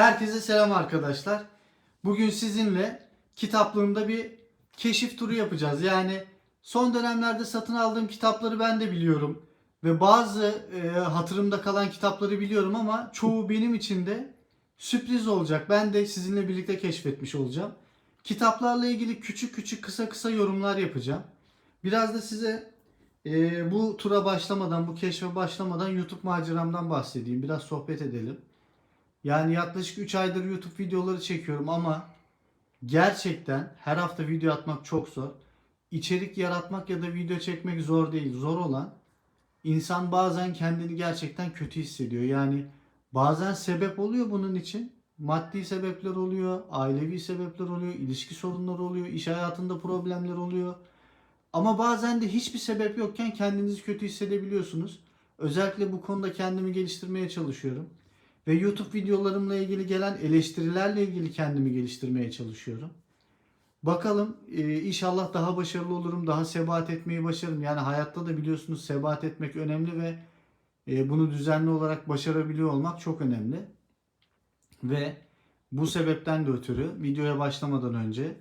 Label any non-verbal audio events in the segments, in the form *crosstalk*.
Herkese selam arkadaşlar. Bugün sizinle kitaplığımda bir keşif turu yapacağız. Yani son dönemlerde satın aldığım kitapları ben de biliyorum. Ve bazı e, hatırımda kalan kitapları biliyorum ama çoğu benim için de sürpriz olacak. Ben de sizinle birlikte keşfetmiş olacağım. Kitaplarla ilgili küçük küçük kısa kısa yorumlar yapacağım. Biraz da size e, bu tura başlamadan, bu keşfe başlamadan YouTube maceramdan bahsedeyim. Biraz sohbet edelim. Yani yaklaşık 3 aydır YouTube videoları çekiyorum ama gerçekten her hafta video atmak çok zor. İçerik yaratmak ya da video çekmek zor değil. Zor olan insan bazen kendini gerçekten kötü hissediyor. Yani bazen sebep oluyor bunun için. Maddi sebepler oluyor, ailevi sebepler oluyor, ilişki sorunları oluyor, iş hayatında problemler oluyor. Ama bazen de hiçbir sebep yokken kendinizi kötü hissedebiliyorsunuz. Özellikle bu konuda kendimi geliştirmeye çalışıyorum. Ve YouTube videolarımla ilgili gelen eleştirilerle ilgili kendimi geliştirmeye çalışıyorum. Bakalım e, inşallah daha başarılı olurum, daha sebat etmeyi başarırım. Yani hayatta da biliyorsunuz sebat etmek önemli ve e, bunu düzenli olarak başarabiliyor olmak çok önemli. Ve bu sebepten de ötürü videoya başlamadan önce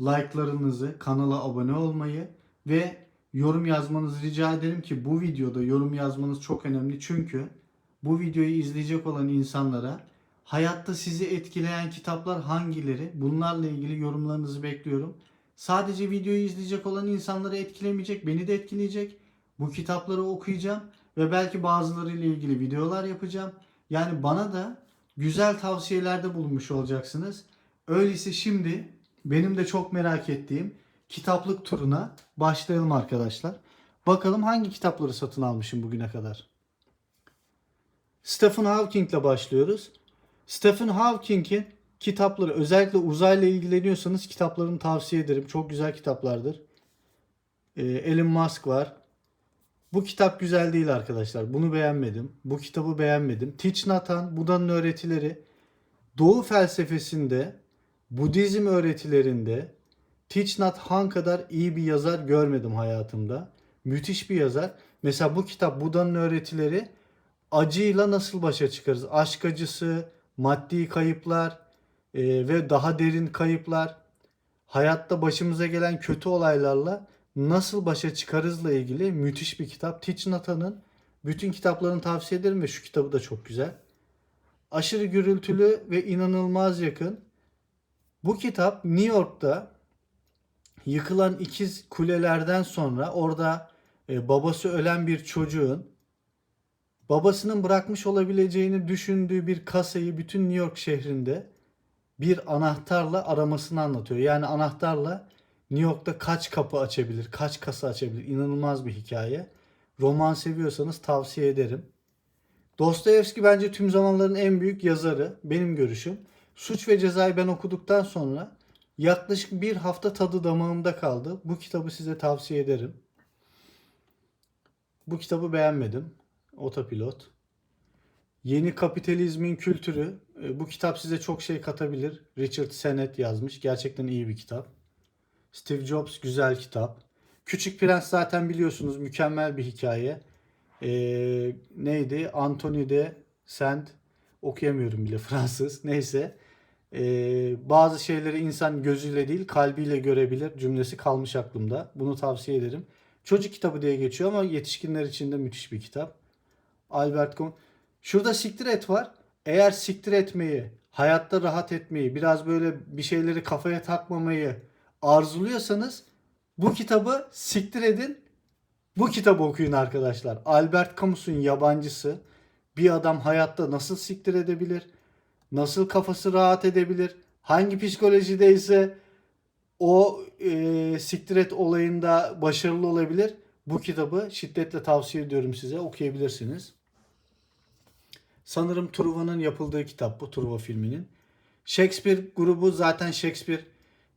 like'larınızı, kanala abone olmayı ve yorum yazmanızı rica ederim ki bu videoda yorum yazmanız çok önemli. Çünkü bu videoyu izleyecek olan insanlara hayatta sizi etkileyen kitaplar hangileri? Bunlarla ilgili yorumlarınızı bekliyorum. Sadece videoyu izleyecek olan insanları etkilemeyecek, beni de etkileyecek. Bu kitapları okuyacağım ve belki bazılarıyla ilgili videolar yapacağım. Yani bana da güzel tavsiyelerde bulunmuş olacaksınız. Öyleyse şimdi benim de çok merak ettiğim kitaplık turuna başlayalım arkadaşlar. Bakalım hangi kitapları satın almışım bugüne kadar. Stephen Hawking ile başlıyoruz. Stephen Hawking'in kitapları özellikle uzayla ilgileniyorsanız kitaplarını tavsiye ederim. Çok güzel kitaplardır. Ee, Elon Musk var. Bu kitap güzel değil arkadaşlar. Bunu beğenmedim. Bu kitabı beğenmedim. Thich Nhat Hanh, Buda'nın öğretileri. Doğu felsefesinde, Budizm öğretilerinde Thich Nhat Hanh kadar iyi bir yazar görmedim hayatımda. Müthiş bir yazar. Mesela bu kitap Buda'nın öğretileri acıyla nasıl başa çıkarız? Aşk acısı, maddi kayıplar e, ve daha derin kayıplar, hayatta başımıza gelen kötü olaylarla nasıl başa çıkarızla ilgili müthiş bir kitap. Thich Nhat Hanh'ın bütün kitaplarını tavsiye ederim ve şu kitabı da çok güzel. Aşırı gürültülü ve inanılmaz yakın. Bu kitap New York'ta yıkılan ikiz kulelerden sonra orada e, babası ölen bir çocuğun babasının bırakmış olabileceğini düşündüğü bir kasayı bütün New York şehrinde bir anahtarla aramasını anlatıyor. Yani anahtarla New York'ta kaç kapı açabilir, kaç kasa açabilir. İnanılmaz bir hikaye. Roman seviyorsanız tavsiye ederim. Dostoyevski bence tüm zamanların en büyük yazarı. Benim görüşüm. Suç ve Ceza'yı ben okuduktan sonra yaklaşık bir hafta tadı damağımda kaldı. Bu kitabı size tavsiye ederim. Bu kitabı beğenmedim. Otopilot. Yeni Kapitalizmin Kültürü. E, Bu kitap size çok şey katabilir. Richard Sennett yazmış. Gerçekten iyi bir kitap. Steve Jobs güzel kitap. Küçük Prens zaten biliyorsunuz mükemmel bir hikaye. Ee, neydi? Anthony de Saint okuyamıyorum bile *laughs* Fransız. Neyse. Ee, bazı şeyleri insan gözüyle değil kalbiyle görebilir cümlesi kalmış aklımda. Bunu tavsiye ederim. Çocuk kitabı diye geçiyor ama yetişkinler için de müthiş bir kitap. Albert Camus. Şurada siktir et var. Eğer siktir etmeyi, hayatta rahat etmeyi, biraz böyle bir şeyleri kafaya takmamayı arzuluyorsanız bu kitabı siktir edin. Bu kitabı okuyun arkadaşlar. Albert Camus'un yabancısı. Bir adam hayatta nasıl siktir edebilir? Nasıl kafası rahat edebilir? Hangi psikolojideyse o e, siktir et olayında başarılı olabilir. Bu kitabı şiddetle tavsiye ediyorum size. Okuyabilirsiniz. Sanırım Truva'nın yapıldığı kitap bu Truva filminin. Shakespeare grubu zaten Shakespeare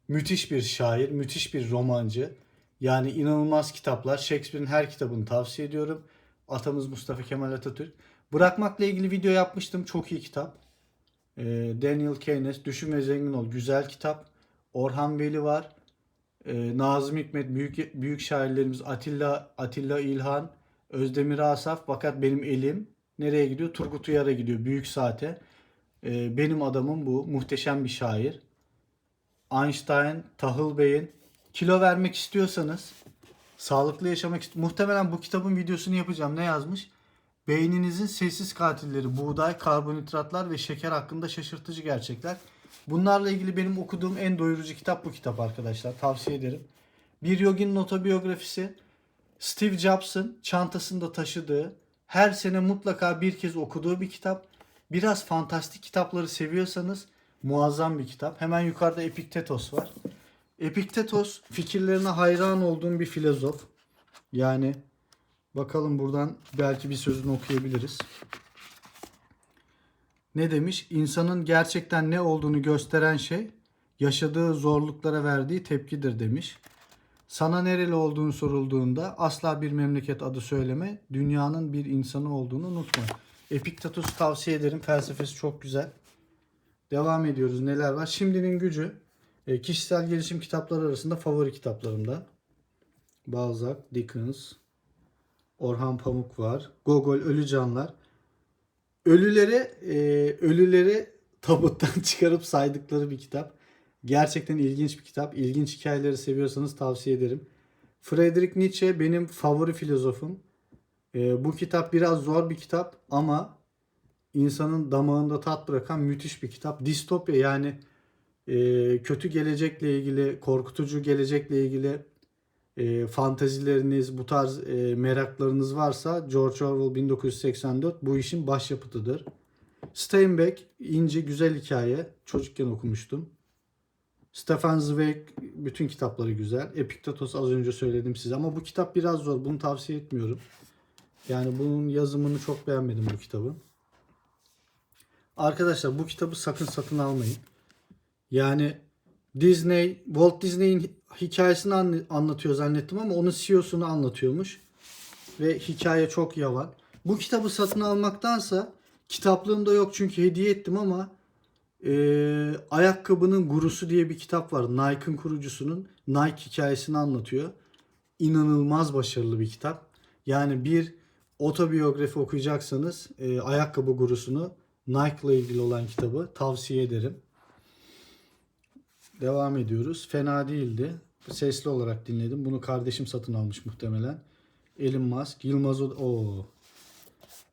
müthiş bir şair, müthiş bir romancı. Yani inanılmaz kitaplar. Shakespeare'in her kitabını tavsiye ediyorum. Atamız Mustafa Kemal Atatürk. Bırakmakla ilgili video yapmıştım. Çok iyi kitap. Ee, Daniel Keynes, Düşün ve Zengin Ol. Güzel kitap. Orhan Veli var. Ee, Nazım Hikmet, büyük, büyük şairlerimiz Atilla, Atilla İlhan, Özdemir Asaf. Fakat benim elim nereye gidiyor? Turgut Uyar'a gidiyor. Büyük Saate. e, benim adamım bu. Muhteşem bir şair. Einstein, Tahıl Bey'in kilo vermek istiyorsanız, sağlıklı yaşamak ist- muhtemelen bu kitabın videosunu yapacağım. Ne yazmış? Beyninizin sessiz katilleri, buğday, karbonhidratlar ve şeker hakkında şaşırtıcı gerçekler. Bunlarla ilgili benim okuduğum en doyurucu kitap bu kitap arkadaşlar. Tavsiye ederim. Bir yoginin otobiyografisi. Steve Jobs'ın çantasında taşıdığı, her sene mutlaka bir kez okuduğu bir kitap. Biraz fantastik kitapları seviyorsanız muazzam bir kitap. Hemen yukarıda Epiktetos var. Epiktetos fikirlerine hayran olduğum bir filozof. Yani bakalım buradan belki bir sözünü okuyabiliriz. Ne demiş? İnsanın gerçekten ne olduğunu gösteren şey yaşadığı zorluklara verdiği tepkidir demiş. Sana nereli olduğunu sorulduğunda asla bir memleket adı söyleme, dünyanın bir insanı olduğunu unutma. Epiktetos'u tavsiye ederim. Felsefesi çok güzel. Devam ediyoruz. Neler var? Şimdinin gücü. e, kişisel gelişim kitapları arasında favori kitaplarımda. Balzac, Dickens, Orhan Pamuk var. Gogol, Ölü Canlar. Ölüleri, e, ölüleri tabuttan *laughs* çıkarıp saydıkları bir kitap. Gerçekten ilginç bir kitap. İlginç hikayeleri seviyorsanız tavsiye ederim. Friedrich Nietzsche benim favori filozofum. Ee, bu kitap biraz zor bir kitap ama insanın damağında tat bırakan müthiş bir kitap. Distopya yani e, kötü gelecekle ilgili, korkutucu gelecekle ilgili e, fantezileriniz, bu tarz e, meraklarınız varsa George Orwell 1984 bu işin başyapıtıdır. Steinbeck ince güzel hikaye. Çocukken okumuştum. Stefan Zweig bütün kitapları güzel. Epiktetos az önce söyledim size ama bu kitap biraz zor. Bunu tavsiye etmiyorum. Yani bunun yazımını çok beğenmedim bu kitabı. Arkadaşlar bu kitabı sakın satın almayın. Yani Disney, Walt Disney'in hikayesini anla- anlatıyor zannettim ama onun CEO'sunu anlatıyormuş. Ve hikaye çok yavan. Bu kitabı satın almaktansa kitaplığımda yok çünkü hediye ettim ama ee, Ayakkabının Gurusu diye bir kitap var. Nike'ın kurucusunun Nike hikayesini anlatıyor. İnanılmaz başarılı bir kitap. Yani bir otobiyografi okuyacaksanız e, Ayakkabı Gurusu'nu Nike ile ilgili olan kitabı tavsiye ederim. Devam ediyoruz. Fena değildi. Sesli olarak dinledim. Bunu kardeşim satın almış muhtemelen. Elon Musk, Yılmaz Oda... Oo.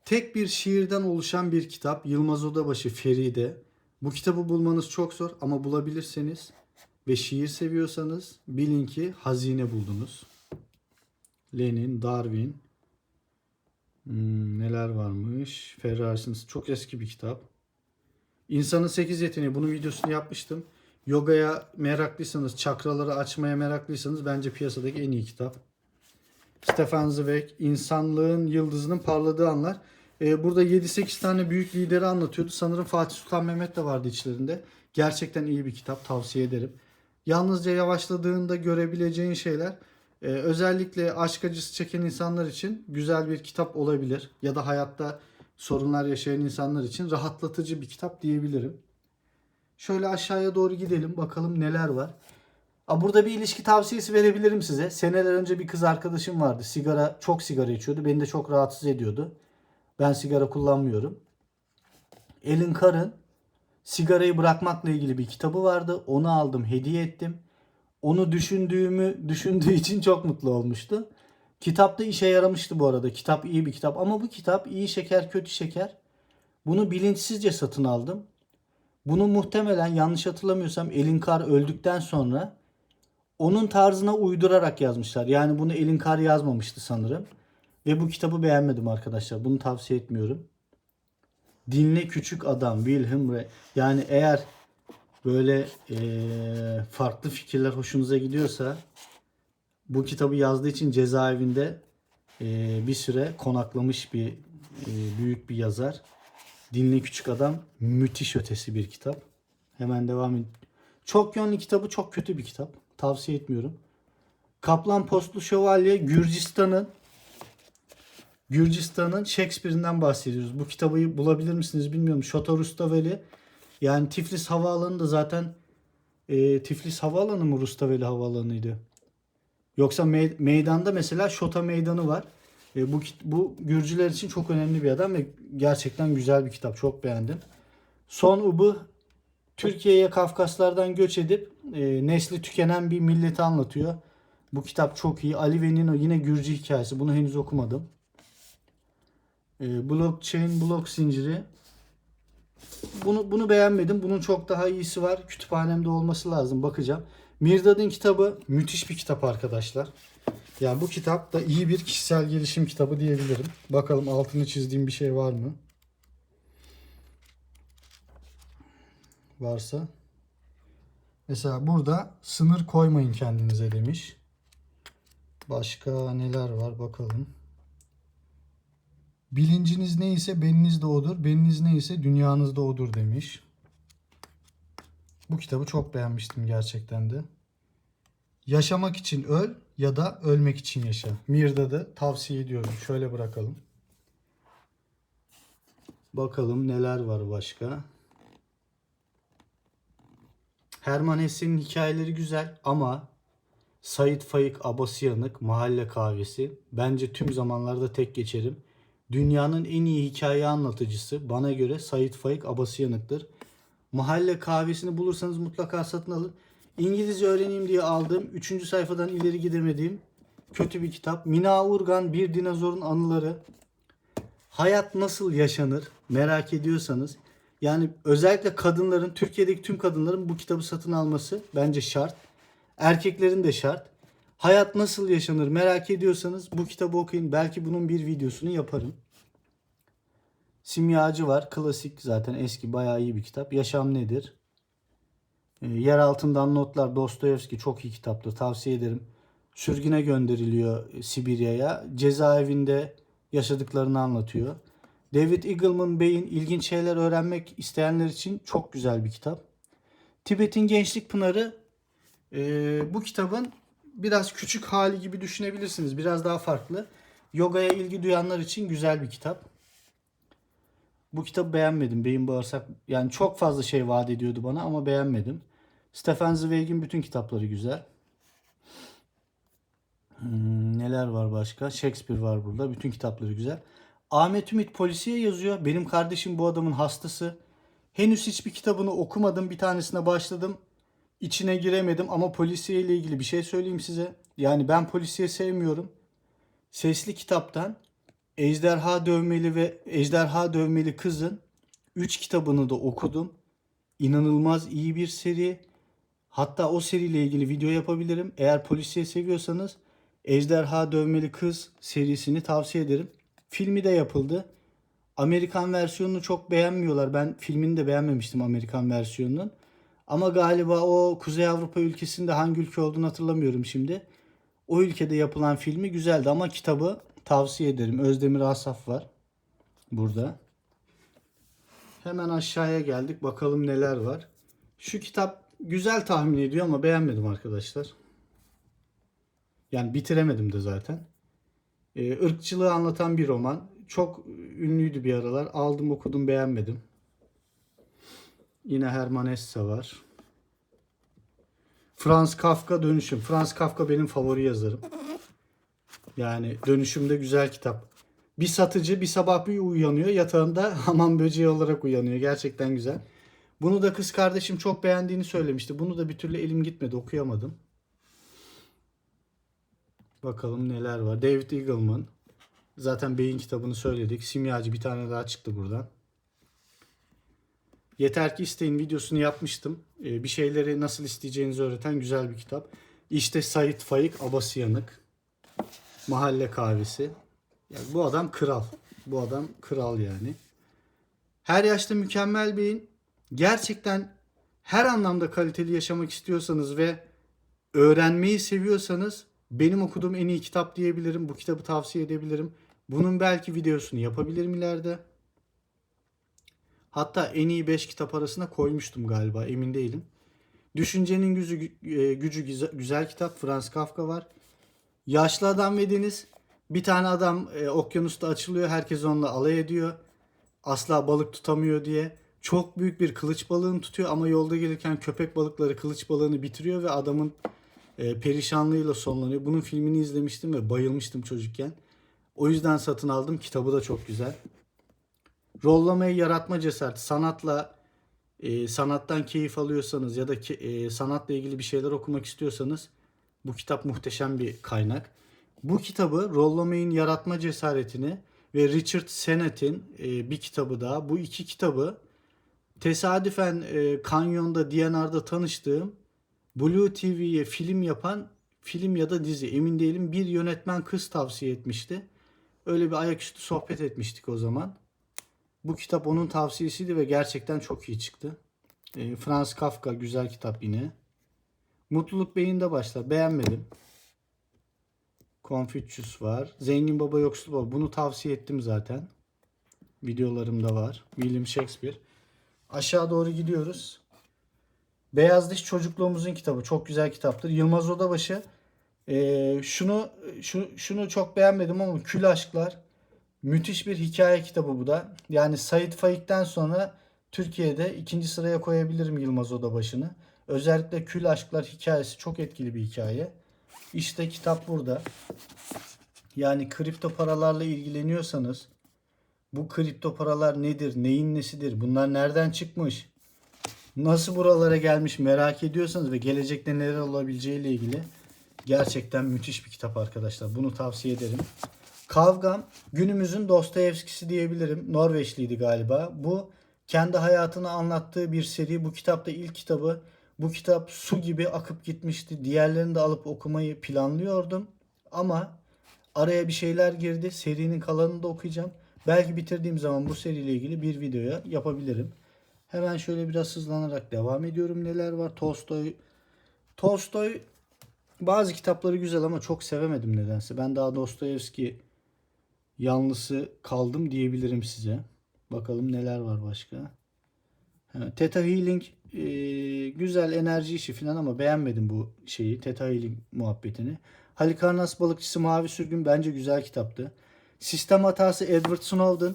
Tek bir şiirden oluşan bir kitap. Yılmaz Odabaşı Feride. Bu kitabı bulmanız çok zor ama bulabilirseniz ve şiir seviyorsanız bilin ki hazine buldunuz. Lenin, Darwin, hmm, neler varmış? Ferraris'in çok eski bir kitap. İnsanın 8 yeteneği. Bunun videosunu yapmıştım. Yogaya meraklıysanız, çakraları açmaya meraklıysanız bence piyasadaki en iyi kitap. Stefan Zweig, İnsanlığın Yıldızının Parladığı Anlar. Ee, burada 7-8 tane büyük lideri anlatıyordu. Sanırım Fatih Sultan Mehmet de vardı içlerinde. Gerçekten iyi bir kitap. Tavsiye ederim. Yalnızca yavaşladığında görebileceğin şeyler e, özellikle aşk acısı çeken insanlar için güzel bir kitap olabilir. Ya da hayatta sorunlar yaşayan insanlar için rahatlatıcı bir kitap diyebilirim. Şöyle aşağıya doğru gidelim. Bakalım neler var. Burada bir ilişki tavsiyesi verebilirim size. Seneler önce bir kız arkadaşım vardı. Sigara, çok sigara içiyordu. Beni de çok rahatsız ediyordu. Ben sigara kullanmıyorum. Elin Carr'ın sigarayı bırakmakla ilgili bir kitabı vardı. Onu aldım, hediye ettim. Onu düşündüğümü düşündüğü *laughs* için çok mutlu olmuştu. Kitap da işe yaramıştı bu arada. Kitap iyi bir kitap ama bu kitap iyi şeker, kötü şeker. Bunu bilinçsizce satın aldım. Bunu muhtemelen yanlış hatırlamıyorsam Elin Carr öldükten sonra onun tarzına uydurarak yazmışlar. Yani bunu Elin Carr yazmamıştı sanırım. Ve bu kitabı beğenmedim arkadaşlar. Bunu tavsiye etmiyorum. Dinle Küçük Adam Wilhelm Ray. Yani eğer böyle eee, farklı fikirler hoşunuza gidiyorsa bu kitabı yazdığı için cezaevinde eee, bir süre konaklamış bir eee, büyük bir yazar. Dinle Küçük Adam müthiş ötesi bir kitap. Hemen devam edin. Çok yönlü kitabı çok kötü bir kitap. Tavsiye etmiyorum. Kaplan Postlu Şövalye Gürcistan'ın Gürcistan'ın Shakespeare'inden bahsediyoruz. Bu kitabı bulabilir misiniz bilmiyorum. Şoto Rustaveli. Yani Tiflis Havaalanı da zaten e, Tiflis Havaalanı mı Rustaveli Havaalanı'ydı? Yoksa mey- meydanda mesela Şota Meydanı var. E, bu bu Gürcüler için çok önemli bir adam ve gerçekten güzel bir kitap. Çok beğendim. Son ubu Türkiye'ye Kafkaslardan göç edip e, nesli tükenen bir milleti anlatıyor. Bu kitap çok iyi. Ali ve Nino yine Gürcü hikayesi. Bunu henüz okumadım. E, blockchain, blok zinciri. Bunu bunu beğenmedim. Bunun çok daha iyisi var. Kütüphanemde olması lazım. Bakacağım. Mirdad'ın kitabı müthiş bir kitap arkadaşlar. Yani bu kitap da iyi bir kişisel gelişim kitabı diyebilirim. Bakalım altını çizdiğim bir şey var mı? Varsa. Mesela burada sınır koymayın kendinize demiş. Başka neler var bakalım. Bilinciniz neyse beniniz de odur. Beniniz neyse dünyanız da odur demiş. Bu kitabı çok beğenmiştim gerçekten de. Yaşamak için öl ya da ölmek için yaşa. Mirdad'ı tavsiye ediyorum. Şöyle bırakalım. Bakalım neler var başka. Herman Hesse'nin hikayeleri güzel ama Sait Faik Abasıyanık Mahalle Kahvesi bence tüm zamanlarda tek geçerim. Dünyanın en iyi hikaye anlatıcısı bana göre Sait Faik Abasıyanık'tır. Mahalle kahvesini bulursanız mutlaka satın alın. İngilizce öğreneyim diye aldığım 3. sayfadan ileri gidemediğim kötü bir kitap. Mina Urgan Bir Dinozorun Anıları. Hayat nasıl yaşanır merak ediyorsanız yani özellikle kadınların Türkiye'deki tüm kadınların bu kitabı satın alması bence şart. Erkeklerin de şart. Hayat nasıl yaşanır merak ediyorsanız bu kitabı okuyun. Belki bunun bir videosunu yaparım. Simyacı var. Klasik zaten eski bayağı iyi bir kitap. Yaşam nedir? E, Yer altından notlar Dostoyevski çok iyi kitaptır. Tavsiye ederim. Sürgüne gönderiliyor Sibirya'ya. Cezaevinde yaşadıklarını anlatıyor. David Eagleman Bey'in ilginç şeyler öğrenmek isteyenler için çok güzel bir kitap. Tibet'in Gençlik Pınarı e, bu kitabın biraz küçük hali gibi düşünebilirsiniz. Biraz daha farklı. Yogaya ilgi duyanlar için güzel bir kitap. Bu kitabı beğenmedim. Beyin bağırsak yani çok fazla şey vaat ediyordu bana ama beğenmedim. Stefan Zweig'in bütün kitapları güzel. Hmm, neler var başka? Shakespeare var burada. Bütün kitapları güzel. Ahmet Ümit polisiye yazıyor. Benim kardeşim bu adamın hastası. Henüz hiçbir kitabını okumadım. Bir tanesine başladım. İçine giremedim ama polisiye ile ilgili bir şey söyleyeyim size. Yani ben polisiye sevmiyorum. Sesli kitaptan Ejderha Dövmeli ve Ejderha Dövmeli Kız'ın 3 kitabını da okudum. İnanılmaz iyi bir seri. Hatta o seriyle ilgili video yapabilirim. Eğer polisiye seviyorsanız Ejderha Dövmeli Kız serisini tavsiye ederim. Filmi de yapıldı. Amerikan versiyonunu çok beğenmiyorlar. Ben filmini de beğenmemiştim Amerikan versiyonunun. Ama galiba o Kuzey Avrupa ülkesinde hangi ülke olduğunu hatırlamıyorum şimdi. O ülkede yapılan filmi güzeldi ama kitabı tavsiye ederim. Özdemir Asaf var burada. Hemen aşağıya geldik. Bakalım neler var. Şu kitap güzel tahmin ediyor ama beğenmedim arkadaşlar. Yani bitiremedim de zaten. Ee, ırkçılığı anlatan bir roman. Çok ünlüydü bir aralar. Aldım okudum beğenmedim. Yine Herman Hesse var. Franz Kafka Dönüşüm. Franz Kafka benim favori yazarım. Yani Dönüşüm'de güzel kitap. Bir satıcı bir sabah bir uyanıyor yatağında *laughs* hamam böceği olarak uyanıyor. Gerçekten güzel. Bunu da kız kardeşim çok beğendiğini söylemişti. Bunu da bir türlü elim gitmedi okuyamadım. Bakalım neler var. David Eagleman. Zaten Beyin kitabını söyledik. Simyacı bir tane daha çıktı buradan. Yeter ki isteyin videosunu yapmıştım. Ee, bir şeyleri nasıl isteyeceğinizi öğreten güzel bir kitap. İşte Sait Faik Abasıyanık. Mahalle kahvesi. Yani bu adam kral. Bu adam kral yani. Her yaşta mükemmel beyin. Gerçekten her anlamda kaliteli yaşamak istiyorsanız ve öğrenmeyi seviyorsanız benim okuduğum en iyi kitap diyebilirim. Bu kitabı tavsiye edebilirim. Bunun belki videosunu yapabilirim ileride. Hatta en iyi 5 kitap arasına koymuştum galiba emin değilim. Düşüncenin gücü, e, gücü güzel, güzel kitap. Franz Kafka var. Yaşlı Adam ve Deniz. Bir tane adam e, okyanusta açılıyor. Herkes onunla alay ediyor. Asla balık tutamıyor diye. Çok büyük bir kılıç balığını tutuyor ama yolda gelirken köpek balıkları kılıç balığını bitiriyor ve adamın e, perişanlığıyla sonlanıyor. Bunun filmini izlemiştim ve bayılmıştım çocukken. O yüzden satın aldım. Kitabı da çok güzel. Rollamayı yaratma cesareti. Sanatla e, sanattan keyif alıyorsanız ya da ki, e, sanatla ilgili bir şeyler okumak istiyorsanız bu kitap muhteşem bir kaynak. Bu kitabı Rollo May'in Yaratma Cesaretini ve Richard Sennett'in e, bir kitabı daha. Bu iki kitabı tesadüfen e, Kanyon'da DNR'da tanıştığım Blue TV'ye film yapan film ya da dizi emin değilim bir yönetmen kız tavsiye etmişti. Öyle bir ayaküstü sohbet etmiştik o zaman. Bu kitap onun tavsiyesiydi ve gerçekten çok iyi çıktı. E, Franz Kafka güzel kitap yine. Mutluluk Bey'inde başlar. Beğenmedim. Confucius var. Zengin Baba Yoksul Baba. Bunu tavsiye ettim zaten. Videolarımda var. William Shakespeare. Aşağı doğru gidiyoruz. Beyaz Diş Çocukluğumuzun kitabı. Çok güzel kitaptır. Yılmaz Odabaşı. Ee, şunu, şunu, şunu çok beğenmedim ama Kül Aşklar. Müthiş bir hikaye kitabı bu da. Yani Sait Faik'ten sonra Türkiye'de ikinci sıraya koyabilirim Yılmaz Odabaşı'nı. Özellikle Kül Aşklar hikayesi çok etkili bir hikaye. İşte kitap burada. Yani kripto paralarla ilgileniyorsanız bu kripto paralar nedir, neyin nesidir, bunlar nereden çıkmış, nasıl buralara gelmiş merak ediyorsanız ve gelecekte neler olabileceği ile ilgili gerçekten müthiş bir kitap arkadaşlar. Bunu tavsiye ederim. Kavgam günümüzün Dostoyevskisi diyebilirim. Norveçliydi galiba. Bu kendi hayatını anlattığı bir seri. Bu kitapta ilk kitabı. Bu kitap su gibi akıp gitmişti. Diğerlerini de alıp okumayı planlıyordum. Ama araya bir şeyler girdi. Serinin kalanını da okuyacağım. Belki bitirdiğim zaman bu seriyle ilgili bir videoya yapabilirim. Hemen şöyle biraz hızlanarak devam ediyorum. Neler var? Tolstoy. Tolstoy bazı kitapları güzel ama çok sevemedim nedense. Ben daha Dostoyevski yanlısı kaldım diyebilirim size. Bakalım neler var başka. Theta Healing e, güzel enerji işi falan ama beğenmedim bu şeyi. Theta Healing muhabbetini. Halikarnas Balıkçısı Mavi Sürgün bence güzel kitaptı. Sistem Hatası Edward Snowden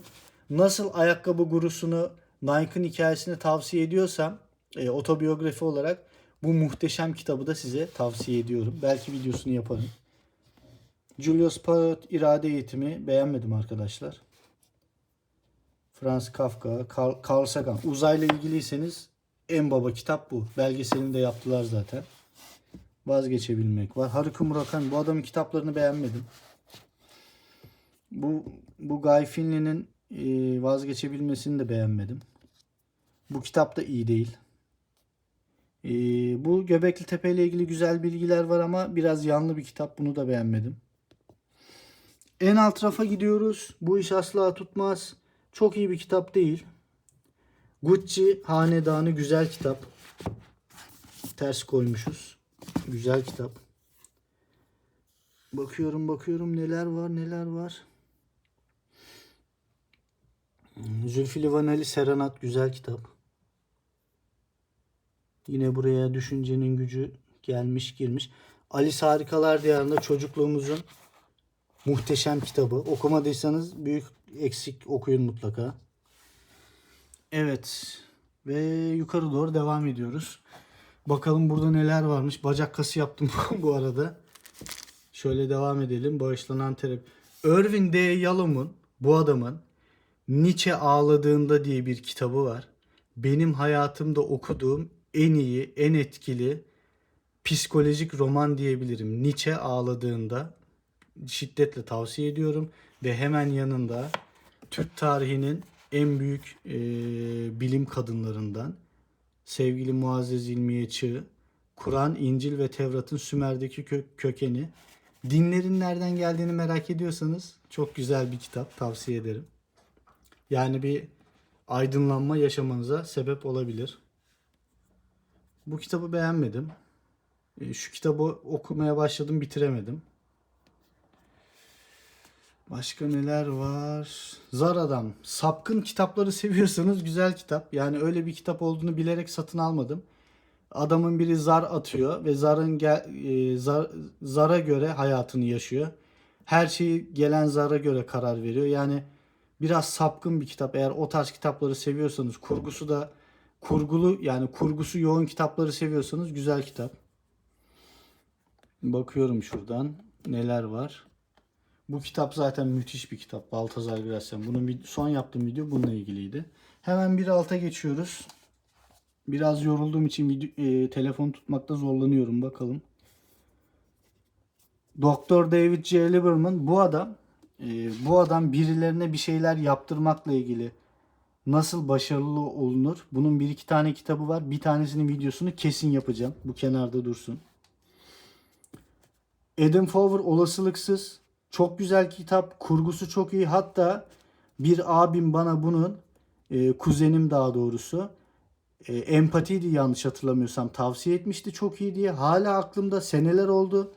nasıl ayakkabı gurusunu Nike'ın hikayesini tavsiye ediyorsam e, otobiyografi olarak bu muhteşem kitabı da size tavsiye ediyorum. Belki videosunu yaparım. Julius Parrot irade eğitimi beğenmedim arkadaşlar. Franz Kafka, Carl, Sagan. Uzayla ilgiliyseniz en baba kitap bu. Belgeselini de yaptılar zaten. Vazgeçebilmek var. Haruki Murakami. Bu adamın kitaplarını beğenmedim. Bu bu Guy Finley'nin e, vazgeçebilmesini de beğenmedim. Bu kitap da iyi değil. E, bu Göbekli Tepe ile ilgili güzel bilgiler var ama biraz yanlı bir kitap. Bunu da beğenmedim. En alt rafa gidiyoruz. Bu iş asla tutmaz. Çok iyi bir kitap değil. Gucci Hanedanı güzel kitap. Ters koymuşuz. Güzel kitap. Bakıyorum bakıyorum neler var neler var. Zülfü Livaneli Serenat güzel kitap. Yine buraya düşüncenin gücü gelmiş girmiş. Alice Harikalar Diyarı'nda çocukluğumuzun muhteşem kitabı. Okumadıysanız büyük eksik okuyun mutlaka. Evet. Ve yukarı doğru devam ediyoruz. Bakalım burada neler varmış. Bacak kası yaptım *laughs* bu arada. Şöyle devam edelim. Bağışlanan terapi. Irving D. Yalom'un bu adamın Nietzsche ağladığında diye bir kitabı var. Benim hayatımda okuduğum en iyi, en etkili psikolojik roman diyebilirim. Nietzsche ağladığında şiddetle tavsiye ediyorum ve hemen yanında Türk tarihinin en büyük e, bilim kadınlarından sevgili Muazzez İlmiye Çığ, Kur'an, İncil ve Tevrat'ın Sümer'deki kö- kökeni, dinlerin nereden geldiğini merak ediyorsanız çok güzel bir kitap tavsiye ederim. Yani bir aydınlanma yaşamanıza sebep olabilir. Bu kitabı beğenmedim. E, Şu kitabı okumaya başladım bitiremedim. Başka neler var? Zar Adam. Sapkın kitapları seviyorsanız güzel kitap. Yani öyle bir kitap olduğunu bilerek satın almadım. Adamın biri zar atıyor ve zarın gel, e, zar, zara göre hayatını yaşıyor. Her şeyi gelen zara göre karar veriyor. Yani biraz sapkın bir kitap. Eğer o tarz kitapları seviyorsanız, kurgusu da kurgulu yani kurgusu yoğun kitapları seviyorsanız güzel kitap. Bakıyorum şuradan neler var. Bu kitap zaten müthiş bir kitap. Baltazar Gracian. Bunun bir, son yaptığım video bununla ilgiliydi. Hemen bir alta geçiyoruz. Biraz yorulduğum için video, e, telefon tutmakta zorlanıyorum bakalım. Doktor David J. Lieberman bu adam e, bu adam birilerine bir şeyler yaptırmakla ilgili nasıl başarılı olunur? Bunun bir iki tane kitabı var. Bir tanesinin videosunu kesin yapacağım. Bu kenarda dursun. Adam Fowler olasılıksız. Çok güzel kitap. Kurgusu çok iyi. Hatta bir abim bana bunun e, kuzenim daha doğrusu e, empatiydi yanlış hatırlamıyorsam tavsiye etmişti çok iyi diye. Hala aklımda seneler oldu.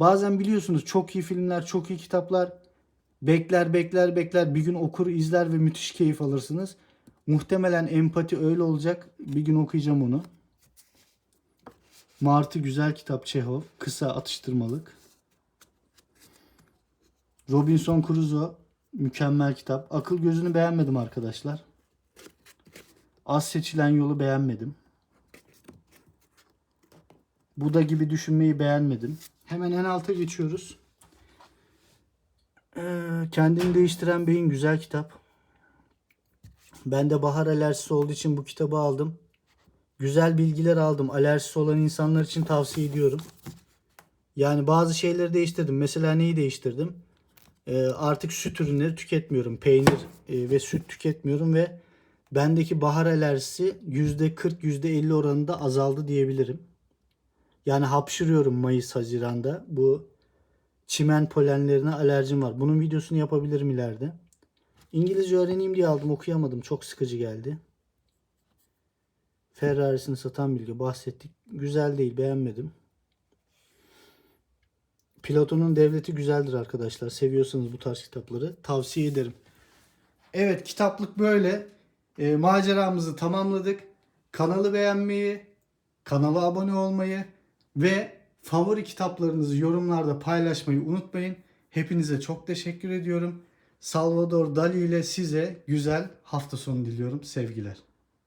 Bazen biliyorsunuz çok iyi filmler, çok iyi kitaplar bekler bekler bekler bir gün okur izler ve müthiş keyif alırsınız. Muhtemelen empati öyle olacak. Bir gün okuyacağım onu. Martı güzel kitap Çehov. Kısa atıştırmalık. Robinson Crusoe mükemmel kitap. Akıl gözünü beğenmedim arkadaşlar. Az seçilen yolu beğenmedim. Buda gibi düşünmeyi beğenmedim. Hemen en alta geçiyoruz. Ee, kendini değiştiren beyin güzel kitap. Ben de bahar alerjisi olduğu için bu kitabı aldım. Güzel bilgiler aldım. Alerjisi olan insanlar için tavsiye ediyorum. Yani bazı şeyleri değiştirdim. Mesela neyi değiştirdim? Ee, artık süt ürünleri tüketmiyorum. Peynir e, ve süt tüketmiyorum ve bendeki bahar alerjisi %40 %50 oranında azaldı diyebilirim. Yani hapşırıyorum Mayıs Haziran'da. Bu çimen polenlerine alerjim var. Bunun videosunu yapabilirim ileride. İngilizce öğreneyim diye aldım okuyamadım. Çok sıkıcı geldi. Ferrari'sini satan bilgi bahsettik. Güzel değil beğenmedim. Platon'un Devleti güzeldir arkadaşlar. Seviyorsanız bu tarz kitapları tavsiye ederim. Evet kitaplık böyle. E, maceramızı tamamladık. Kanalı beğenmeyi, kanala abone olmayı ve favori kitaplarınızı yorumlarda paylaşmayı unutmayın. Hepinize çok teşekkür ediyorum. Salvador Dali ile size güzel hafta sonu diliyorum. Sevgiler.